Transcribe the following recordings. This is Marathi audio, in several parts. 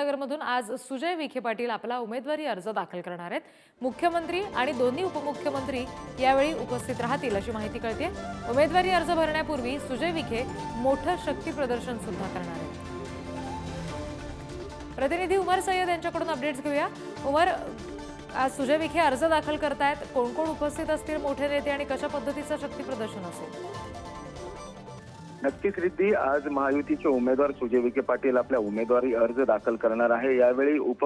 अहमदनगरमधून आज सुजय विखे पाटील आपला उमेदवारी अर्ज दाखल करणार आहेत. मुख्यमंत्री आणि दोन्ही उपमुख्यमंत्री यावेळी उपस्थित राहतील अशी माहिती कळते उमेदवारी अर्ज भरण्यापूर्वी सुजय विखे मोठं शक्ती प्रदर्शन सुद्धा करणार आहेत. प्रतिनिधी उमर सय्यद यांच्याकडून अपडेट्स घेऊया. उमर आज सुजय विखे अर्ज दाखल करतायत. कोण कोण उपस्थित असतील मोठे नेते आणि कशा पद्धतीचं शक्ती प्रदर्शन असेल? नक्कीच रिद्धी आज महायुतीचे उमेदवार सुजय विखे पाटील आपल्या उमेदवारी अर्ज दाखल करणार आहे. यावेळी उप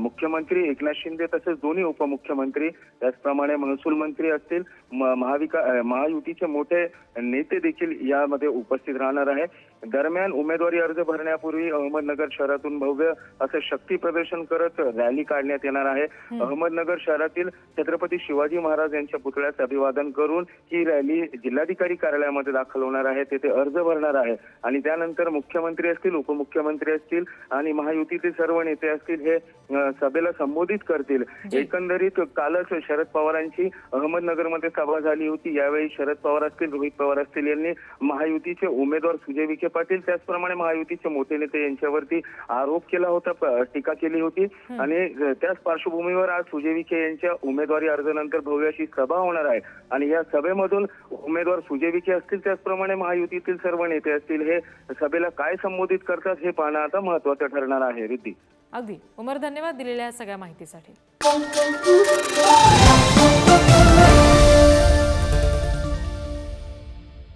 मुख्यमंत्री एकनाथ शिंदे तसेच दोन्ही उपमुख्यमंत्री त्याचप्रमाणे महसूल मंत्री असतील महाविका महायुतीचे मोठे नेते देखील यामध्ये उपस्थित राहणार आहे. दरम्यान उमेदवारी अर्ज भरण्यापूर्वी अहमदनगर शहरातून भव्य असं शक्ती प्रदर्शन करत रॅली काढण्यात येणार आहे. अहमदनगर शहरातील छत्रपती शिवाजी महाराज यांच्या पुतळ्यास अभिवादन करून ही रॅली जिल्हाधिकारी कार्यालयामध्ये दाखल होणार आहे. तेथे अर्ज भरणार आहे. आणि त्यानंतर मुख्यमंत्री असतील उपमुख्यमंत्री असतील आणि महायुतीतील सर्व नेते असतील हे सभेला संबोधित करतील. एकंदरीत कालच शरद पवारांची अहमदनगरमध्ये सभा झाली होती. यावेळी शरद पवार असतील रोहित पवार असतील यांनी महायुतीचे उमेदवार सुजय विखे पाटील त्याचप्रमाणे महायुतीचे मोठे नेते यांच्यावरती आरोप केला होता टीका केली होती. आणि त्याच पार्श्वभूमीवर आज सुजय विखे यांच्या उमेदवारी अर्जानंतर भव्य अशी सभा होणार आहे. आणि या सभेमधून उमेदवार सुजय विखे असतील त्याचप्रमाणे महायुतीतील सर्व नेते असतील हे सभेला काय संबोधित करतात हे पाहणं आता महत्वाचं ठरणार आहे रिद्धी. अगदी. उमर धन्यवाद दिलेल्या सगळ्या माहितीसाठी.